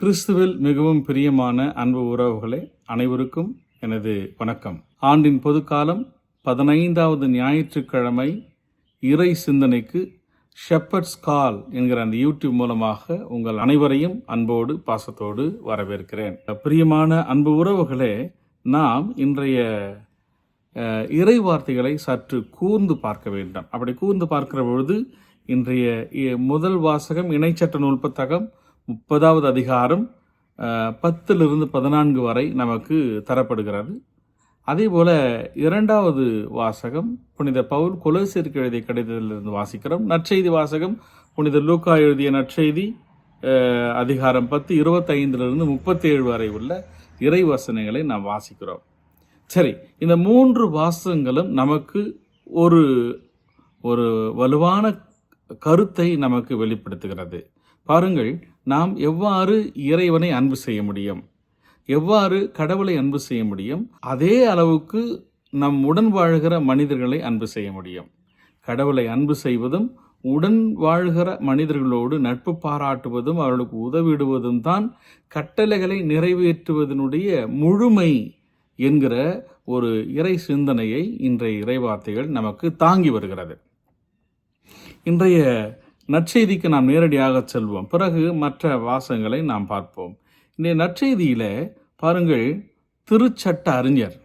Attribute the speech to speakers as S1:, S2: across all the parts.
S1: கிறிஸ்துவில் மிகவும் பிரியமான அன்பு உறவுகளே அனைவருக்கும் எனது வணக்கம். ஆண்டின் பொதுக்காலம் பதினைந்தாவது ஞாயிற்றுக்கிழமை இறை சிந்தனைக்கு ஷெப்பர்ட்ஸ் கால் என்கிற அந்த யூடியூப் மூலமாக உங்கள் அனைவரையும் அன்போடு பாசத்தோடு வரவேற்கிறேன். பிரியமான அன்பு உறவுகளே நாம் இன்றைய இறை வார்த்தைகளை சற்று கூர்ந்து பார்க்க வேண்டும். அப்படி கூர்ந்து பார்க்கிற பொழுது இன்றைய இ- முதல் வாசகம் இணைச்சட்ட நூல் புத்தகம் முப்பதாவது அதிகாரம் பத்திலிருந்து பதினான்கு வரை நமக்கு தரப்படுகிறது. அதே போல் இரண்டாவது வாசகம் புனித பவுல் கொலோசியருக்கு எழுதிய கடிதத்திலிருந்து வாசிக்கிறோம். நற்செய்தி வாசகம் புனித லூக்கா எழுதிய நற்செய்தி அதிகாரம் பத்து இருபத்தைந்திலிருந்து முப்பத்தேழு வரை உள்ள இறை வசனங்களை நாம் வாசிக்கிறோம். சரி இந்த மூன்று வாசகங்களும் நமக்கு ஒரு ஒரு வலுவான கருத்தை நமக்கு வெளிப்படுத்துகிறது. பாருங்கள் நாம் எவ்வாறு இறைவனை அன்பு செய்ய முடியும்? எவ்வாறு கடவுளை அன்பு செய்ய முடியும்? அதே அளவுக்கு நம் உடன் வாழ்கிற மனிதர்களை அன்பு செய்ய முடியும். கடவுளை அன்பு செய்வதும் உடன் வாழ்கிற மனிதர்களோடு நட்பு பாராட்டுவதும் அவர்களுக்கு உதவிடுவதும் தான் கட்டளைகளை நிறைவேற்றுவதனுடைய முழுமை என்கிற ஒரு இறை சிந்தனையை இன்றைய இறைவார்த்தைகள் நமக்கு தாங்கி வருகிறது. இன்றைய நற்செய்திக்கு நாம் நேரடியாக செல்வோம். பிறகு மற்ற வாசகங்களை நாம் பார்ப்போம். இன்றைய நற்செய்தியில் பாருங்கள் திருச்சட்ட அறிஞர்.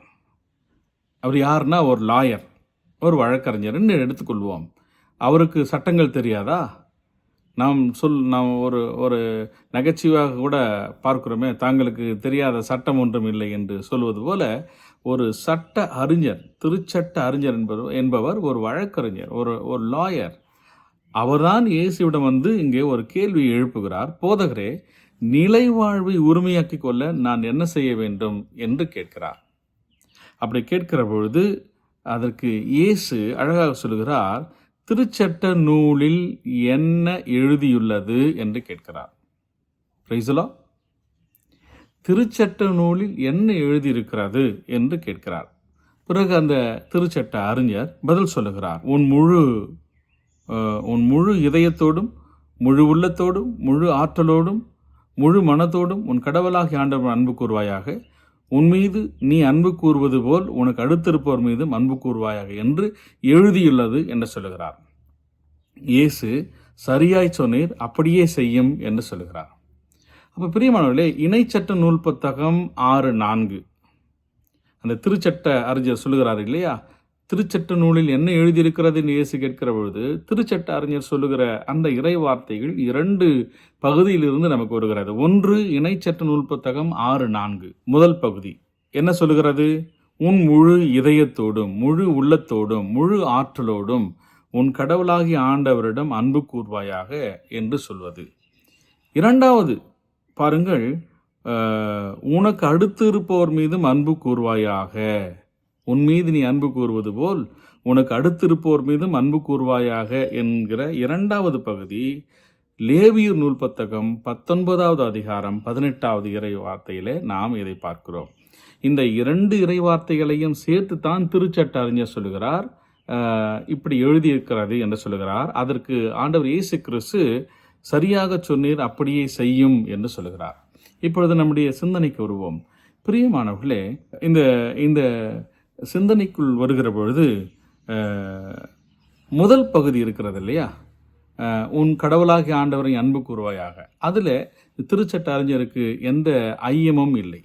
S1: அவர் யாருன்னா? ஒரு லாயர் ஒரு வழக்கறிஞர்னு எடுத்துக்கொள்வோம். அவருக்கு சட்டங்கள் தெரியாதா? நாம் சொல் நாம் ஒரு ஒரு நகைச்சுவையாக கூட பார்க்குறோமே தாங்களுக்கு தெரியாத சட்டம் ஒன்றும் இல்லை என்று சொல்வது போல ஒரு சட்ட அறிஞர் திருச்சட்ட அறிஞர் என்பவர் என்பவர் ஒரு வழக்கறிஞர் ஒரு ஒரு லாயர். அவர்தான் இயேசுவிடம் வந்து இங்கே ஒரு கேள்வி எழுப்புகிறார். போதகரே நிலை வாழ்வை உரிமையாக்கிக் கொள்ள நான் என்ன செய்ய வேண்டும் என்று கேட்கிறார். அப்படி கேட்கிற பொழுது அதற்கு இயேசு அழகாக சொல்கிறார் திருச்சட்ட நூலில் என்ன எழுதியுள்ளது? என்று கேட்கிறார். பிரைசலா திருச்சட்ட நூலில் என்ன எழுதியிருக்கிறது? என்று கேட்கிறார். பிறகு அந்த திருச்சட்ட அறிஞர் பதில் சொல்லுகிறார் உன் முழு உன் முழு இதயத்தோடும் முழு உள்ளத்தோடும் முழு ஆற்றலோடும் முழு மனத்தோடும் உன் கடவுளாகி ஆண்டவன் அன்பு கூறுவாயாக. உன் மீது நீ அன்பு கூறுவது போல் உனக்கு அடுத்திருப்பவர் மீதும் அன்பு கூறுவாயாக என்று எழுதியுள்ளது என்று சொல்லுகிறார். இயேசு சரியாய் சொன்னீர் அப்படியே செய்யும் என்று சொல்லுகிறார். அப்போ பிரியமானவர்களே இணைச்சட்ட நூல் புத்தகம் ஆறு நான்கு. அந்த திருச்சட்ட அறிஞர் சொல்லுகிறார் இல்லையா? திருச்சட்ட நூலில் என்ன எழுதியிருக்கிறது என்று இயேசு கேட்கிற பொழுது திருச்சட்ட அறிஞர் சொல்லுகிற அந்த இறை வார்த்தைகள் இரண்டு பகுதியிலிருந்து நமக்கு வருகிறது. ஒன்று இணைச்சட்ட நூல் புத்தகம் ஆறு நான்கு. முதல் பகுதி. என்ன சொல்லுகிறது? உன் முழு இதயத்தோடும் முழு உள்ளத்தோடும் முழு ஆற்றலோடும் உன் கடவுளாகிய ஆண்டவரிடம் அன்பு கூர்வாயாக என்று சொல்வது. இரண்டாவது பாருங்கள் உனக்கு அடுத்து இருப்பவர் மீதும் அன்பு கூர்வாயாக. உன் மீது நீ அன்பு கூறுவது போல் உனக்கு அடுத்திருப்போர் மீதும் அன்பு கூறுவாயாக என்கிற இரண்டாவது பகுதி லேவியூர் நூல் புத்தகம் பத்தொன்பதாவது அதிகாரம் பதினெட்டாவது இறை வார்த்தையிலே நாம் இதை பார்க்கிறோம். இந்த இரண்டு இறை வார்த்தைகளையும் சேர்த்து தான் திருச்சட்ட அறிஞர் சொல்லுகிறார் இப்படி எழுதியிருக்கிறது என்று சொல்லுகிறார். அதற்கு ஆண்டவர் இயேசு கிறிஸ்து சரியாக சொன்னீர் அப்படியே செய்யும் என்று சொல்லுகிறார். இப்பொழுது நம்முடைய சிந்தனைக்கு வருவோம். பிரியமானவர்களே இந்த இந்த சிந்தனைக்குள் வருகிற பொழுது முதல் பகுதி இருக்கிறது இல்லையா? உன் கடவுளாகிய ஆண்டவரை அன்பு கூறுவாயாக. அதில் திருச்சட்ட அறிஞருக்கு எந்த ஐயமும் இல்லை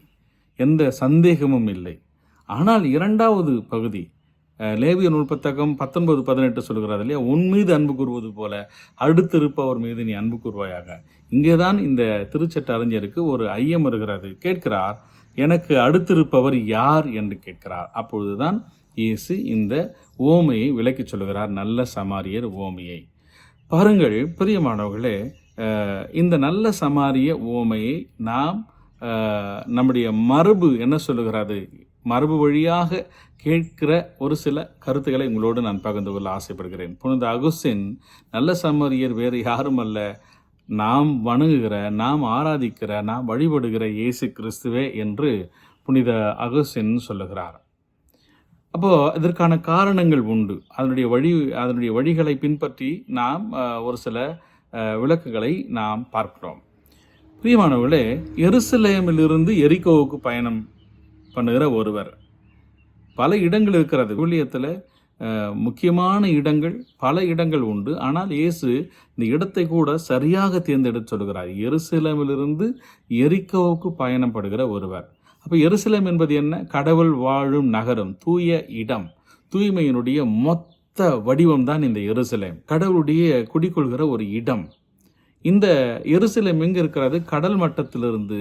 S1: எந்த சந்தேகமும் இல்லை. ஆனால் இரண்டாவது பகுதி லேவிய நூல் புத்தகம் பத்தொன்பது பதினெட்டு சொல்கிறது இல்லையா? உன் மீது அன்பு கூறுவது போல அடுத்திருப்பவர் மீது நீ அன்பு கூறுவாயாக. இங்கேதான் இந்த திருச்சட்ட அறிஞருக்கு ஒரு ஐயம் வருகிறது. கேட்கிறார் எனக்கு அடுத்திருப்பவர் யார் என்று கேட்கிறார். அப்பொழுதுதான் இயேசு இந்த ஓமையை விளக்கி சொல்கிறார் நல்ல சமாரியர் ஓமையை பாருங்கள் பிரியமானவர்களே இந்த நல்ல சமாரிய ஓமையை நாம் நம்முடைய மரபு என்ன சொல்லுகிறது? மரபு வழியாக கேட்கிற ஒரு சில கருத்துக்களை உங்களோடு நான் பகிர்ந்து கொள்ள ஆசைப்படுகிறேன். புனித அகுஸ்டின் நல்ல சமாரியர் வேறு யாரும் அல்ல. நாம் வணங்குகிற நாம் ஆராதிக்கிற நாம் வழிபடுகிற இயேசு கிறிஸ்துவே என்று புனித அகசின் சொல்லுகிறார். அப்போது இதற்கான காரணங்கள் உண்டு. அதனுடைய வழி அதனுடைய வழிகளை பின்பற்றி நாம் ஒரு சில விளக்குகளை நாம் பார்க்கிறோம். பிரியமானவர்களே எருசலேமிலிருந்து எரிகோவுக்கு பயணம் பண்ணுகிற ஒருவர் பல இடங்கள் இருக்கிறது. ஊழியத்தில் முக்கியமான இடங்கள் பல இடங்கள் உண்டு. ஆனால் இயேசு இந்த இடத்தை கூட சரியாக தேர்ந்தெடுத்து சொல்கிறார் எருசலேமிலிருந்து எரிக்கோவுக்கு பயணப்படுகிற ஒருவர். அப்போ எருசலேம் என்பது என்ன? கடவுள் வாழும் நகரம் தூய இடம். தூய்மையினுடைய மொத்த வடிவம் தான் இந்த எருசலேம். கடவுளுடைய குடிக்கொள்கிற ஒரு இடம். இந்த எருசலேம் எங்கே இருக்கிறது? கடல் மட்டத்திலிருந்து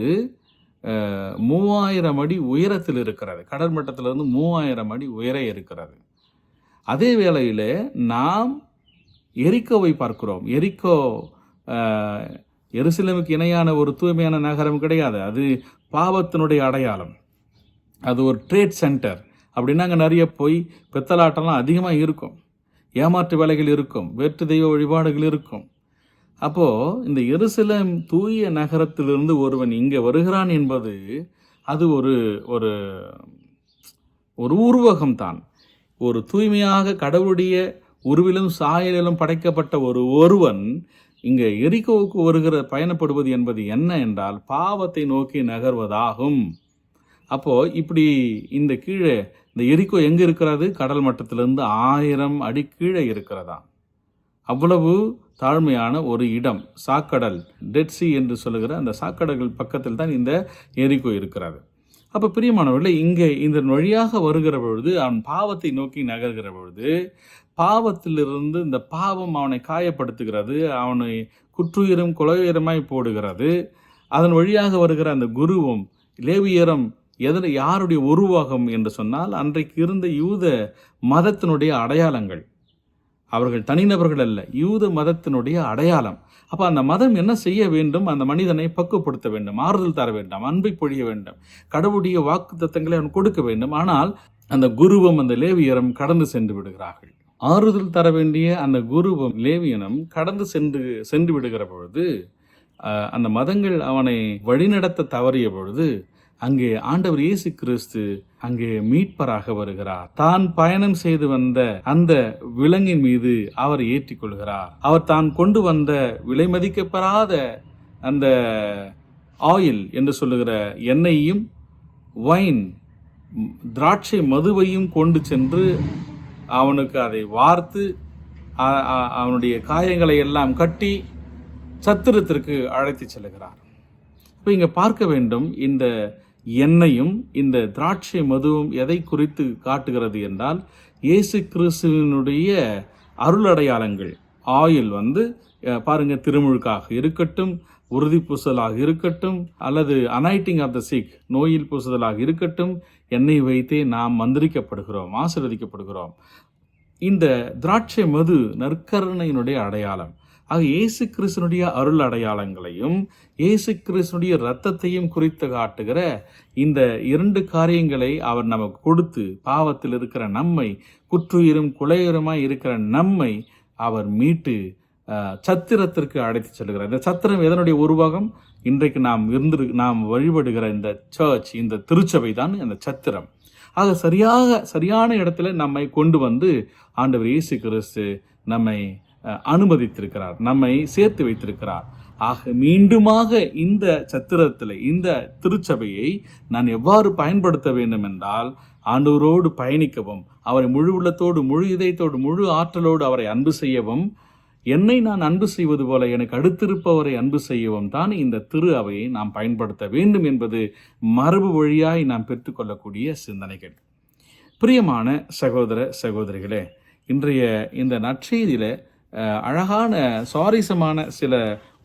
S1: மூவாயிரம் அடி உயரத்தில் இருக்கிறது. கடல் மட்டத்திலிருந்து மூவாயிரம் அடி உயர இருக்கிறது. அதே வேளையில் நாம் எரிக்கோவை பார்க்கிறோம். எரிக்கோ அஹ், எருசலேமுக்கு இணையான ஒரு தூய்மையான நகரம் கிடையாது. அது பாவத்தினுடைய அடையாளம். அது ஒரு ட்ரேட் சென்டர் அப்படின்னா அங்கே நிறைய போய் பித்தலாட்டம்லாம் அதிகமாக இருக்கும். ஏமாற்று வேலைகள் இருக்கும். வேற்று தெய்வ வழிபாடுகள் இருக்கும். அப்போது இந்த எருசலேம் தூய நகரத்திலிருந்து ஒருவன் இங்கே வருகிறான் என்பது அது ஒரு ஒரு ஒரு உருவகம் தான் ஒரு தூய்மையாக கடவுளுடைய உருவிலும் சாயலிலும் படைக்கப்பட்ட ஒரு ஒருவன் இங்கே எரிக்கோவுக்கு வருகிற பயணப்படுவது என்பது என்ன என்றால் பாவத்தை நோக்கி நகர்வதாகும். அப்போது இப்படி இந்த கீழே இந்த எரிக்கோ எங்கே இருக்கிறது? கடல் மட்டத்திலிருந்து ஆயிரம் அடி கீழே இருக்கிறதா? அவ்வளவு தாழ்மையான ஒரு இடம் சாக்கடல் டெட்சி என்று சொல்லுகிற அந்த சாக்கடல்கள் பக்கத்தில் தான் இந்த எரிக்கோ இருக்கிறது. அப்போ பிரியமானவர்களே இங்கே இந்த வழியாக வருகிற பொழுது அவன் பாவத்தை நோக்கி நகர்கிற பொழுது பாவத்திலிருந்து இந்த பாவம் அவனை காயப்படுத்துகிறது அவனை குற்றுயிரும் கொலையுயரமாய் போடுகிறது. அதன் வழியாக வருகிற அந்த குருவும் லேவியரம் எதில் யாருடைய உருவாகம் என்று சொன்னால் அன்றைக்கு இருந்த யூத மதத்தினுடைய அடையாளங்கள். அவர்கள் தனிநபர்கள் அல்ல யூத மதத்தினுடைய அடையாளம். அப்போ அந்த மதம் என்ன செய்ய வேண்டும்? அந்த மனிதனை பக்குவப்படுத்த வேண்டும் ஆறுதல் தர வேண்டும் அன்பை பொழிய வேண்டும் கடவுளுடைய வாக்கு தத்தங்களை அவன் கொடுக்க வேண்டும். ஆனால் அந்த குருவம் அந்த லேவியரும் கடந்து சென்று விடுகிறார்கள். ஆறுதல் தர வேண்டிய அந்த குருவம் லேவியனும் கடந்து சென்று சென்று விடுகிற பொழுது அந்த மதங்கள் அவனை வழிநடத்த தவறிய பொழுது அங்கே ஆண்டவர் இயேசு கிறிஸ்து அங்கே மீட்பராக வருகிறார். தான் பயணம் செய்து வந்த அந்த விலங்கின் மீது அவர் ஏற்றிக்கொள்கிறார். அவர் தான் கொண்டு வந்த விலை மதிக்கப்பெறாத அந்த ஆயில் என்று சொல்லுகிற எண்ணெயையும் வைன் திராட்சை மதுவையும் கொண்டு சென்று அவனுக்கு அதை வார்த்து அவனுடைய காயங்களை எல்லாம் கட்டி சத்திரத்திற்கு அழைத்து செல்கிறார். இப்போ இங்கே பார்க்க வேண்டும் இந்த என்னையும் இந்த திராட்சை மதுவும் எதை குறித்து காட்டுகிறது என்றால் இயேசு கிறிஸ்துவினுடைய அருளடையாளங்கள். ஆயில் வந்து பாருங்க திருமுழுக்காக இருக்கட்டும் உறுதி பூசலாக இருக்கட்டும் அல்லது அனைட்டிங் ஆஃப் த சிக் நோயில் பூசுதலாக இருக்கட்டும் எண்ணெய் வைத்தே நாம் மந்திரிக்கப்படுகிறோம் ஆசிர்வதிக்கப்படுகிறோம். இந்த திராட்சை மது நற்கருணையினுடைய அடையாளம். ஆக இயேசு கிறிஸ்தனுடைய அருள் அடையாளங்களையும் இயேசு கிறிஸ்தனுடைய இரத்தத்தையும் குறித்து காட்டுகிற இந்த இரண்டு காரியங்களை அவர் நமக்கு கொடுத்து பாவத்தில் இருக்கிற நம்மை குற்றுயிரும் குலையுரமாய் இருக்கிற நம்மை அவர் மீட்டு சத்திரத்திற்கு அழைத்து செல்கிறார். இந்த சத்திரம் எதனுடைய உருவகம்? இன்றைக்கு நாம் இருந்து நாம் வழிபடுகிற இந்த சர்ச் இந்த திருச்சபை தான் இந்த சத்திரம். ஆக சரியாக சரியான இடத்துல நம்மை கொண்டு வந்து ஆண்டவர் இயேசு கிறிஸ்து நம்மை அனுமதித்திருக்கிறார் நம்மை சேர்த்து வைத்திருக்கிறார். ஆக மீண்டுமாக இந்த சத்திரத்தில் இந்த திருச்சபையை நான் எவ்வாறு பயன்படுத்த வேண்டும் என்றால் ஆண்டவரோடு பயணிக்கவும் அவரை முழு உள்ளத்தோடு முழு இதயத்தோடு முழு ஆற்றலோடு அவரை அன்பு செய்யவும் என்னை நான் அன்பு செய்வது போல எனக்கு அடுத்திருப்பவரை அன்பு செய்யவும் தான் இந்த திரு அவையை நாம் பயன்படுத்த வேண்டும் என்பது மரபு வழியாய் நாம் பெற்றுக்கொள்ளக்கூடிய சிந்தனைகள். பிரியமான சகோதர சகோதரிகளே இன்றைய இந்த நற்செய்தியில் அழகான சுவாரஸ்யமான சில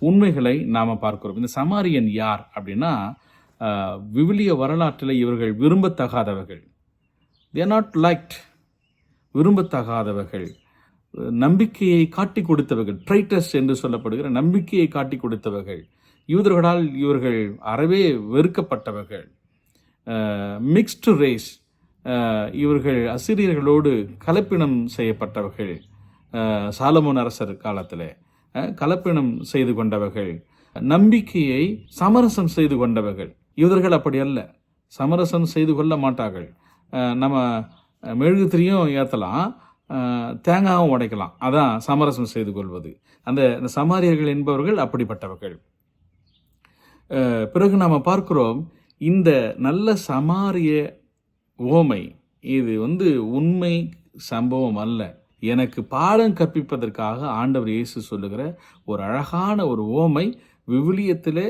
S1: உண்மைகளை நாம் பார்க்கிறோம். இந்த சமாரியன் யார் அப்படின்னா விவிலிய வரலாற்றில் இவர்கள் விரும்பத்தகாதவர்கள். They not liked விரும்பத்தகாதவர்கள். நம்பிக்கையை காட்டி கொடுத்தவர்கள். ட்ரைட்டஸ் என்று சொல்லப்படுகிற நம்பிக்கையை காட்டி கொடுத்தவர்கள். யூதர்களால் இவர்கள் அறவே வெறுக்கப்பட்டவர்கள். மிக்ஸ்டு ரேஸ் இவர்கள் அசிரியர்களோடு கலப்பினம் செய்யப்பட்டவர்கள். சாலமோன் அரசர் காலத்தில் கலப்பினம் செய்து கொண்டவர்கள் நம்பிக்கையை சமரசம் செய்து கொண்டவர்கள். யூதர்கள் அப்படி அல்ல. சமரசம் செய்து கொள்ள மாட்டார்கள். நம்ம மெழுகுத்திரியும் ஏற்றலாம் தேங்காயும் உடைக்கலாம். அதான் சமரசம் செய்து கொள்வது. அந்த சமாரியர்கள் என்பவர்கள் அப்படிப்பட்டவர்கள். பிறகு நாம் பார்க்கிறோம் இந்த நல்ல சமாரிய ஓமை இது வந்து உண்மை சம்பவம் அல்ல. எனக்கு பாடம் கற்பிப்பதற்காக ஆண்டவர் இயேசு சொல்லுகிற ஒரு அழகான ஒரு ஓமை விவிலியத்தில்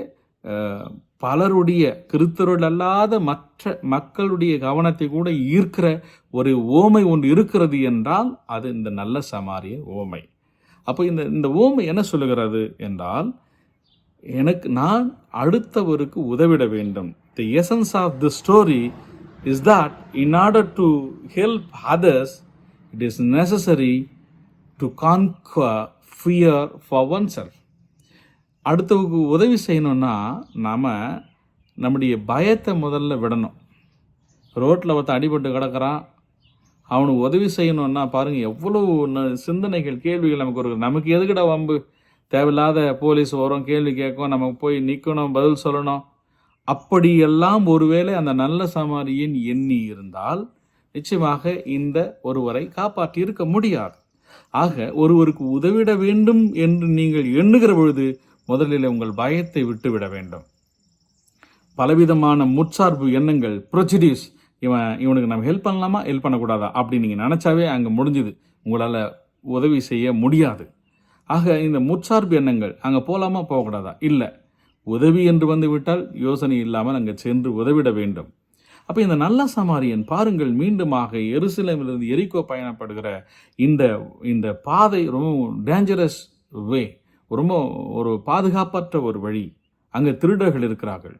S1: பலருடைய கிறிஸ்தவர்கள் அல்லாத மற்ற மக்களுடைய கவனத்தை கூட ஈர்க்கிற ஒரு ஓமை ஒன்று இருக்கிறது என்றால் அது இந்த நல்ல சமாரிய ஓமை. அப்போ இந்த இந்த ஓமை என்ன சொல்லுகிறது என்றால் எனக்கு நான் அடுத்தவருக்கு உதவிட வேண்டும். The essence of the story is that in order to help others it is necessary to conquer fear for oneself உதவி செய்யணும்னா நாம் நம்முடைய பயத்தை முதல்ல விடணும். ரோட்டில் ஒருத்தன் அடிபட்டு கிடக்கிறான். அவனுக்கு உதவி செய்யணும்னா பாருங்கள் எவ்வளோ ந- சிந்தனைகள் கேள்விகள் நமக்கு ஒரு நமக்கு எதுக்கிட வம்பு? தேவையில்லாத போலீஸ் வரும் கேள்வி கேட்கும் நமக்கு போய் நிற்கணும் பதில் சொல்லணும். அப்படியெல்லாம் ஒருவேளை அந்த நல்ல சமாரியின் எண்ணி இருந்தால் நிச்சயமாக இந்த ஒருவரை காப்பாற்றி இருக்க முடியாது. ஆக ஒருவருக்கு உதவிட வேண்டும் என்று நீங்கள் எண்ணுகிற பொழுது முதலில் உங்கள் பயத்தை விட்டுவிட வேண்டும். பலவிதமான முற்சார்பு எண்ணங்கள் ப்ரொசீடியூஸ் இவன் இவனுக்கு நம்ம ஹெல்ப் பண்ணலாமா? ஹெல்ப் பண்ணக்கூடாதா? அப்படின்னு நீங்கள் நினச்சாவே அங்கே முடிஞ்சுது. உங்களால் உதவி செய்ய முடியாது. ஆக இந்த முற்சார்பு எண்ணங்கள் அங்கே போகலாமா போகக்கூடாதா? இல்லை. உதவி என்று வந்து விட்டால் யோசனை இல்லாமல் அங்கே சென்று உதவிட வேண்டும். அப்போ இந்த நல்ல சமாரியன் பாருங்கள் மீண்டுமாக எருசலேமிலிருந்து எரிக்கோ பயணப்படுகிற இந்த இந்த பாதை ரொம்ப டேஞ்சரஸ் வே ரொம்ப ஒரு பாதுகாப்பற்ற ஒரு வழி. அங்கே திருடர்கள் இருக்கிறார்கள்.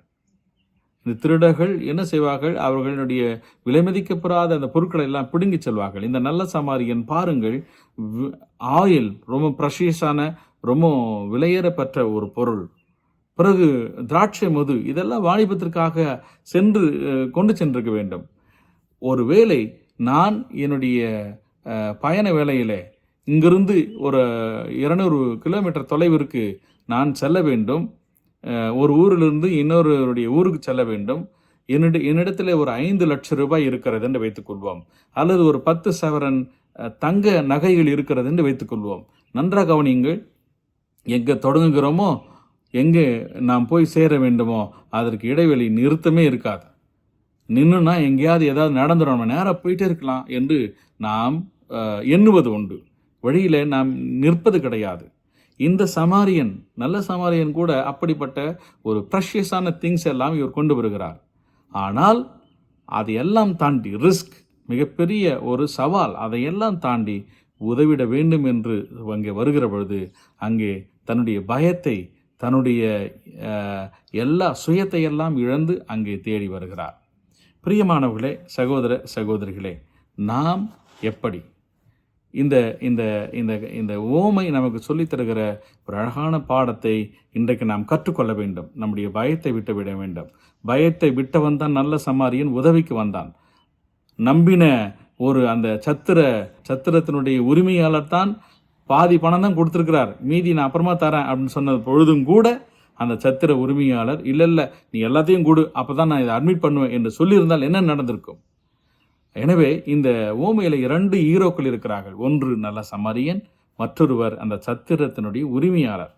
S1: இந்த திருடர்கள் என்ன செய்வார்கள்? அவர்களுடைய விலைமதிக்கப்படாத அந்த பொருட்களை எல்லாம் பிடுங்கி செல்வார்கள். இந்த நல்ல சமாரியன் பாருங்கள் ஆயில் ரொம்ப ப்ரஷியஸான ரொம்ப விலையேறப்பெற்ற ஒரு பொருள். பிறகு திராட்சை மது இதெல்லாம் வாணிபத்திற்காக சென்று கொண்டு சென்றிருக்க வேண்டும். ஒருவேளை நான் என்னுடைய பயண வேலையில் இங்கிருந்து ஒரு இருநூறு கிலோமீட்டர் தொலைவிற்கு நான் செல்ல வேண்டும். ஒரு ஊரிலிருந்து இன்னொருடைய ஊருக்கு செல்ல வேண்டும். என்னிட என்னிடத்தில் ஒரு ஐந்து லட்சம் ரூபாய் இருக்கிறது என்று வைத்துக்கொள்வோம் அல்லது ஒரு பத்து சவரன் தங்க நகைகள் இருக்கிறது என்று வைத்துக்கொள்வோம் நன்றாக கவனியுங்கள். எங்கே தொடங்குகிறோமோ எங்கே நாம் போய் சேர வேண்டுமோ அதற்கு இடைவெளி நிறுத்தமே இருக்காது. நின்றுனா எங்கேயாவது ஏதாவது நடந்துடும் நம்ம நேராக போயிட்டே இருக்கலாம் என்று நாம் எண்ணுவது உண்டு. வழியில் நாம் நிற்பது கிடையாது. இந்த சமாரியன் நல்ல சமாரியன் கூட அப்படிப்பட்ட ஒரு ப்ரஷியஸான திங்ஸ் எல்லாம் இவர் கொண்டு வருகிறார். ஆனால் அது எல்லாம் தாண்டி ரிஸ்க் மிகப்பெரிய ஒரு சவால் அதையெல்லாம் தாண்டி உதவிட வேண்டும் என்று அங்கே வருகிற பொழுது அங்கே தன்னுடைய பயத்தை தன்னுடைய எல்லா சுயத்தை எல்லாம் இழந்து அங்கே தேடி வருகிறார். பிரியமானவர்களே சகோதர சகோதரிகளே நாம் எப்படி இந்த இந்த இந்த இந்த ஓமை நமக்கு சொல்லித் தருகிற ஒரு அழகான பாடத்தை இன்றைக்கு நாம் கற்றுக்கொள்ள வேண்டும். நம்முடைய பயத்தை விட்டு விட வேண்டும். பயத்தை விட்டவன் தான் நல்ல சமாரியன் உதவிக்கு வந்தான். நம்பின ஒரு அந்த சத்திர சத்திரத்தினுடைய உரிமையாளர் தான் பாதி பணம் தான் கொடுத்துருக்கிறார். மீதி நான் அப்புறமா தரேன் அப்படின்னு சொன்னது பொழுதும் கூட அந்த சத்திர உரிமையாளர் இல்லை இல்லை நீ எல்லாத்தையும் கொடு அப்போ தான் நான் இதை அட்மிட் பண்ணுவேன் என்று சொல்லியிருந்தால் என்ன நடந்திருக்கும்? எனவே இந்த ஓமையில் இரண்டு ஹீரோக்கள் இருக்கிறார்கள். ஒன்று நல்ல சமரியன் மற்றொருவர் அந்த சத்திரத்தினுடைய உரிமையாளர்.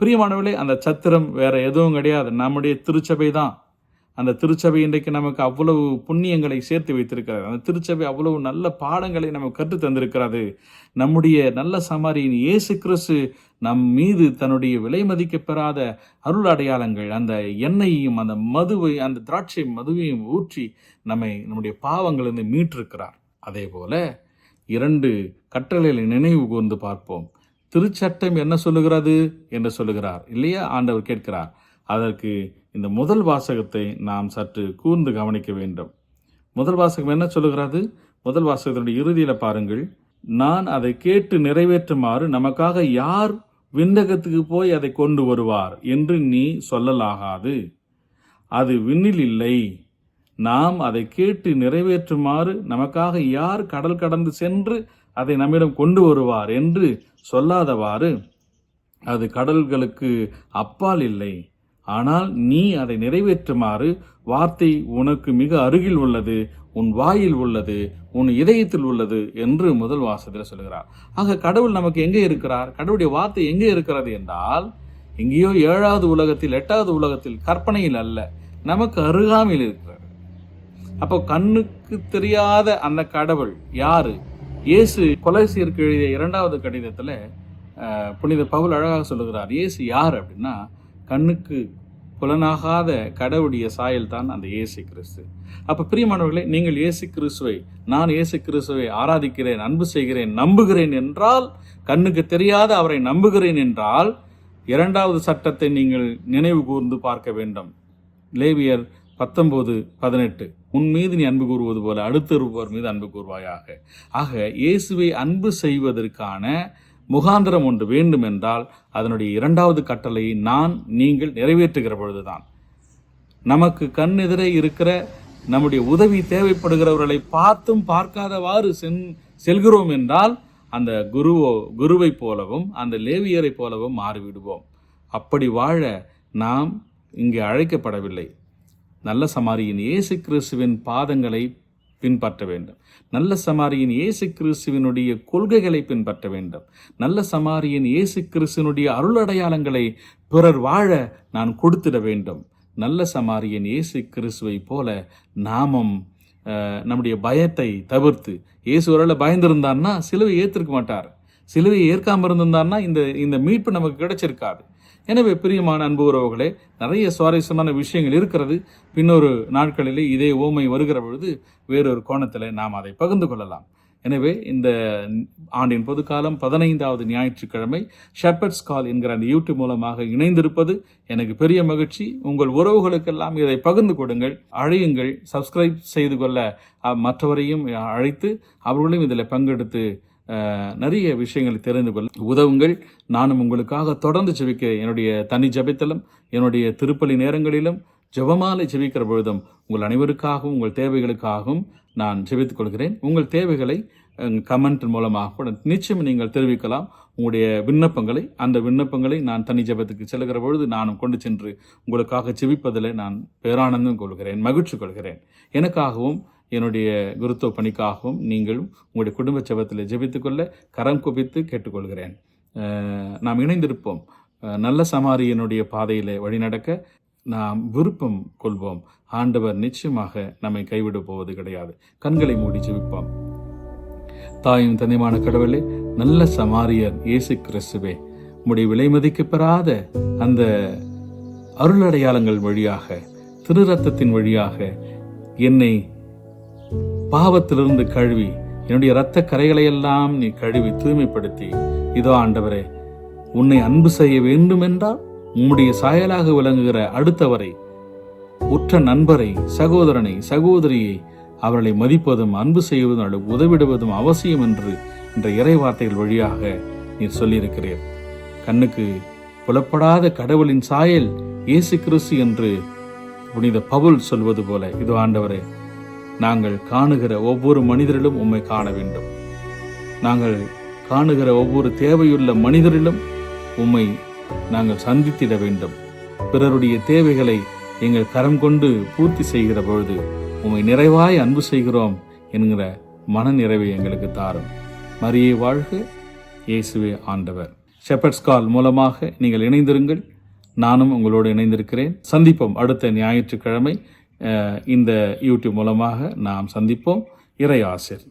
S1: பிரியமானவர்களே அந்த சத்திரம் வேற எதுவும் கிடையாது. நம்முடைய திருச்சபை தான் அந்த திருச்சபை இன்றைக்கு நமக்கு அவ்வளவு புண்ணியங்களை சேர்த்து வைத்திருக்கிறது. அந்த திருச்சபை அவ்வளவு நல்ல பாடங்களை நமக்கு கற்றுத் தந்திருக்கிறது. நம்முடைய நல்ல சமாரியின் இயேசு கிறிஸ்து நம் மீது தன்னுடைய விலை மதிக்கப்பெறாத அருள் அடையாளங்கள் அந்த எண்ணெயையும் அந்த மதுவை அந்த திராட்சை மதுவையும் ஊற்றி நம்மை நம்முடைய பாவங்களிலிருந்து மீட்டிருக்கிறார். அதே போல இரண்டு கட்டளைகளை நினைவு கூர்ந்து பார்ப்போம். திருச்சட்டம் என்ன சொல்லுகிறது? என்று சொல்லுகிறார். இல்லையா? ஆண்டவர் கேட்கிறார். அதற்கு இந்த முதல் வாசகத்தை நாம் சற்று கூர்ந்து கவனிக்க வேண்டும். முதல் வாசகம் என்ன சொல்லுகிறது? முதல் வாசகத்தினுடைய இறுதியில் பாருங்கள். நான் அதை கேட்டு நிறைவேற்றுமாறு நமக்காக யார் விண்ணகத்துக்கு போய் அதை கொண்டு வருவார் என்று நீ சொல்லலாகாது. அது விண்ணில் இல்லை. நாம் அதை கேட்டு நிறைவேற்றுமாறு நமக்காக யார் கடல் கடந்து சென்று அதை நம்மிடம் கொண்டு வருவார் என்று சொல்லாதவாறு அது கடல்களுக்கு அப்பால் இல்லை. ஆனால் நீ அதை நிறைவேற்றுமாறு வார்த்தை உனக்கு மிக அருகில் உள்ளது உன் வாயில் உள்ளது உன் இதயத்தில் உள்ளது என்று முதல் வாசத்தில் சொல்கிறார் ஆக கடவுள் நமக்கு எங்கே இருக்கிறார்? கடவுளுடைய வார்த்தை எங்கே இருக்கிறது என்றால் எங்கேயோ ஏழாவது உலகத்தில் எட்டாவது உலகத்தில் கற்பனையில் அல்ல நமக்கு அருகாமையில் இருக்கிறார் அப்போ கண்ணுக்கு தெரியாத அந்த கடவுள் யாரு? இயேசு கொலைசியருக்கு எழுதிய இரண்டாவது கடிதத்தில் புனித பவுல் அழகாக சொல்லுகிறார் இயேசு யார் அப்படின்னா கண்ணுக்கு புலனாகாத கடவுடைய சாயல் தான் அந்த இயேசு கிறிஸ்து அப்போ பிரியமானவர்களே நீங்கள் இயேசு கிறிஸ்துவை நான் இயேசு கிறிஸ்துவை ஆராதிக்கிறேன் அன்பு செய்கிறேன் நம்புகிறேன் என்றால் கண்ணுக்கு தெரியாத அவரை நம்புகிறேன் என்றால் இரண்டாவது சட்டத்தை நீங்கள் நினைவு கூர்ந்து பார்க்க வேண்டும். லேவியர் பத்தொன்பது பதினெட்டு உன் மீது நீ அன்பு கூறுவது போல ஒருவர் மீது அன்பு கூறுவாயாக. ஆக இயேசுவை அன்பு செய்வதற்கான முகாந்திரம் ஒன்று வேண்டும் என்றால் அதனுடைய இரண்டாவது கட்டளையை நான் நீங்கள் நிறைவேற்றுகிற பொழுதுதான். நமக்கு கண் எதிரே இருக்கிற நம்முடைய உதவி தேவைப்படுகிறவர்களை பார்த்தும் பார்க்காதவாறு சென் செல்கிறோம் என்றால் அந்த குருவோ குருவைப் போலவும் அந்த லேவியரைப் போலவும் மாறிவிடுவோம். அப்படி வாழ நாம் இங்கே அழைக்கப்படவில்லை. நல்ல சமாரியின் இயேசு கிறிஸ்துவின் பாதங்களை பின்பற்ற வேண்டும். நல்ல சமாரியின் இயேசு கிறிஸ்துவினுடைய கொள்கைகளை பின்பற்ற வேண்டும். நல்ல சமாரியின் இயேசு கிறிஸ்துவனுடைய அருளடையாளங்களை பிறர் வாழ நான் கொடுத்திட வேண்டும். நல்ல சமாரியன் இயேசு கிறிஸ்துவை போல நாமம் நம்முடைய பயத்தை தவிர்த்து இயேசு ஒருவேளை பயந்திருந்தார்னா சிலுவை ஏற்றிருக்க மாட்டார். சிலுவை ஏற்காமல் இருந்திருந்தார்னா இந்த இந்த மீட்பு நமக்கு கிடைச்சிருக்காது. எனவே பிரியமான அன்பு உறவுகளே நிறைய சுவாரஸ்யமான விஷயங்கள் இருக்கிறது. பின்னொரு நாட்களிலே இதே ஓமை வருகிற பொழுது வேறொரு கோணத்தில் நாம் அதை பகிர்ந்து கொள்ளலாம். எனவே இந்த ஆண்டின் பொதுக்காலம் பதினைந்தாவது ஞாயிற்றுக்கிழமை ஷெப்பர்ட்ஸ் கால் என்கிற அந்த யூடியூப் மூலமாக இணைந்திருப்பது எனக்கு பெரிய மகிழ்ச்சி. உங்கள் உறவுகளுக்கெல்லாம் இதை பகிர்ந்து கொடுங்கள் அழையுங்கள் சப்ஸ்கிரைப் செய்து கொள்ள மற்றவரையும் அழைத்து அவர்களையும் இதில் பங்கெடுத்து நிறைய விஷயங்களை தெரிந்து கொள்ள. உதவுங்கள். நானும் உங்களுக்காக தொடர்ந்து ஜெபிக்க என்னுடைய தனி ஜெபித்தலும் என்னுடைய திருப்பலி நேரங்களிலும் ஜெபமாலை ஜெபிக்கிற பொழுதும் உங்கள் அனைவருக்காகவும் உங்கள் தேவைகளுக்காகவும் நான் ஜெபித்துக் கொள்கிறேன். உங்கள் தேவைகளை கமெண்ட் மூலமாக கூட நிச்சயம் நீங்கள் தெரிவிக்கலாம். உங்களுடைய விண்ணப்பங்களை அந்த விண்ணப்பங்களை நான் தனி ஜெபத்துக்கு செல்கிற பொழுது நானும் கொண்டு சென்று உங்களுக்காக ஜெபிப்பதில் நான் பேரானந்தம் கொள்கிறேன் மகிழ்ச்சி கொள்கிறேன். எனக்காகவும் என்னுடைய குருத்துவ பணிக்காகவும் நீங்களும் உங்களுடைய குடும்ப ஜெபத்தில் ஜெபித்துக்கொள்ள கரம் குவித்து கேட்டுக்கொள்கிறேன். நாம் இணைந்திருப்போம். நல்ல சமாரியனுடைய பாதையில் வழிநடக்க நாம் விருப்பம் கொள்வோம். ஆண்டவர் நிச்சயமாக நம்மை கைவிட போவது கிடையாது. கண்களை மூடி ஜெபிப்போம். தாயும் தந்தைமான கடவுளே நல்ல சமாரியர் இயேசு கிறிஸ்துவே உம்முடைய விலை மதிக்கப்பெறாத அந்த அருளடையாளங்கள் வழியாக திரு ரத்தத்தின் வழியாக என்னை பாவத்திலிருந்து கழுவி என்னுடைய இரத்த கரைகளையெல்லாம் நீ கழுவி தூய்மைப்படுத்தி. இதோ ஆண்டவரே உன்னை அன்பு செய்ய வேண்டுமென்றால் உம்முடைய சாயலாக விளங்குகிற அடுத்தவரை உற்ற நண்பரை சகோதரனை சகோதரியை அவர்களை மதிப்பதும் அன்பு செய்வதும் அவர்களுக்கு உதவிடுவதும் அவசியம் என்று இந்த இறை வார்த்தைகள் வழியாக நீர் சொல்லியிருக்கிறீர். கண்ணுக்கு புலப்படாத கடவுளின் சாயல் இயேசு கிறிஸ்து என்று புனித பவுல் சொல்வது போல இது ஆண்டவரே நாங்கள் காணுகிற ஒவ்வொரு மனிதரிலும் உம்மை காண வேண்டும். நாங்கள் காணுகிற ஒவ்வொரு தேவையுள்ள மனிதரிலும் உம்மை நாங்கள் சந்தித்திட வேண்டும். பிறருடைய தேவைகளை எங்கள் கரம் கொண்டு பூர்த்தி செய்கிற பொழுது உம்மை நிறைவாய் அன்பு செய்கிறோம் என்கிற மன நிறைவை எங்களுக்கு தாரும். மரியே வாழ்க இயேசுவே ஆண்டவர். ஷெப்பர்ட்ஸ் கால் மூலமாக நீங்கள் இணைந்திருங்கள். நானும் உங்களோடு இணைந்திருக்கிறேன். சந்திப்போம் அடுத்த ஞாயிற்றுக்கிழமை. இந்த யூடியூப் மூலமாக நாம் சந்திப்போம். இறை ஆசிர்